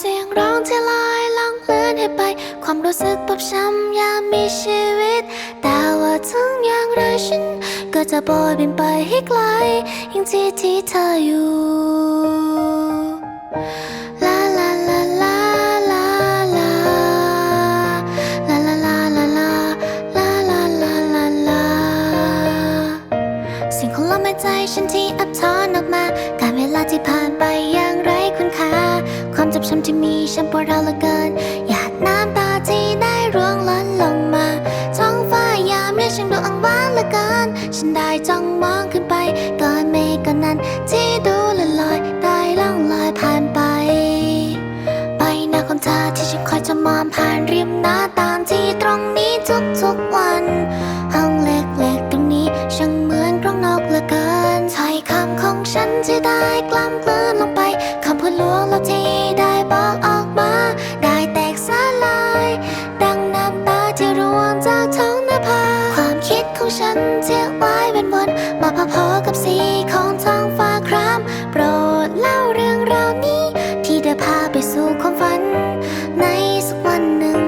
เสียงร้องที่ลอยล่องเลือนให้ไป ความรู้สึกปบช้ำยามมีชีวิต แต่ว่าถึงอย่างไรฉัน ก็จะโบยบินไปให้ไกลยังที่ที่เธออยู่ลาลาลาลาลาลาลาลาลาลาลาลาลาลาลาลาสียงของลมหายใจฉันที่อับถอนออกมา การเวลาที่ผ่านไปย่าง ที่มีฉันปวดร้าวเหลือเกินหยาดน้ำตาที่ได้ร่วงหล่นลงมา ท้องฟ้ายามนี้ฉันดูอ่างว้างเหลือเกิน ฉันได้จ้องมองขึ้นไปก่อนเมฆก้อนนั้น ที่ดูละลอยได้ล่องลอยผ่านไป ใบหน้าของเธอที่ฉันคอยจะมองผ่านริม ฉันเที่ยวไว้เป็นวัน มาพอๆกับสีของท้องฟ้าคราม โปรดเล่าเรื่องราวนี้ ที่ได้พาไปสู่ความฝัน ในสักวันหนึ่ง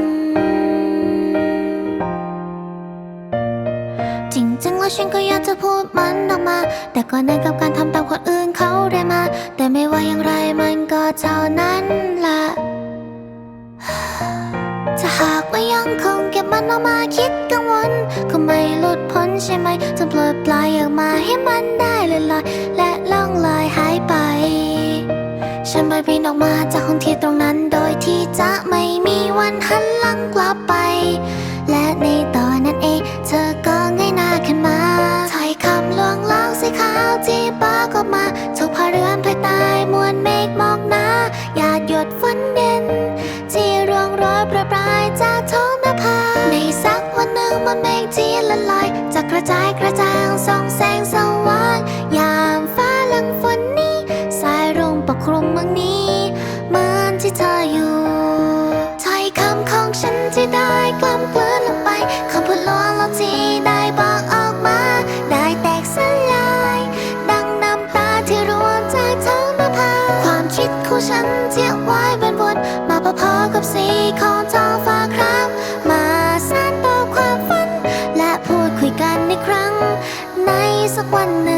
จริงๆ แล้วฉันก็อยากจะพูดมันออกมา แต่ก็เนื่องกับการทำตามคนอื่นเขาได้มา แต่ไม่ว่าอย่างไรมันก็เท่านั้น เก็บมันเอามาคิดกังวลคงไม่หลุดพ้นใช่ไหมจนปลดปล่อยออกมาให้มันได้ลอยลอยและล่องลอยหายไป ฉันไปบินออกมาจากห้องที่ตรงนั้น โดยที่จะไม่มีวันหันหลังกลับไป และในตอนนั้นเอง เธอก็เงยหน้าขึ้นมาถ้อยคำลวงลางสีขาวที่ปากออกมาถูกพาเรือนภายใต้มวลเมฆหมอกหนาหยาดหยดฝนเย็นที่ร่วงโรยประปราย วันเมฆที่ละลายจะกระจายกระจ่างส่องแสงสว่างยามฟ้าลังฝนนี้สายรุ้งปกคลุมเมืองนี้เหมือนที่เธออยู่ถ้อยคำของฉันที่ได้กล้ำกลืนลงไปคำพูดลวงเราที่ได้บอกออกมา ได้แตกสลาย ดังน้ำตาที่ร่วงจากท้องนภาความคิดของฉันเที่ยวไว้เป็นวนมาพอๆกับสีของจางฟ้า one night.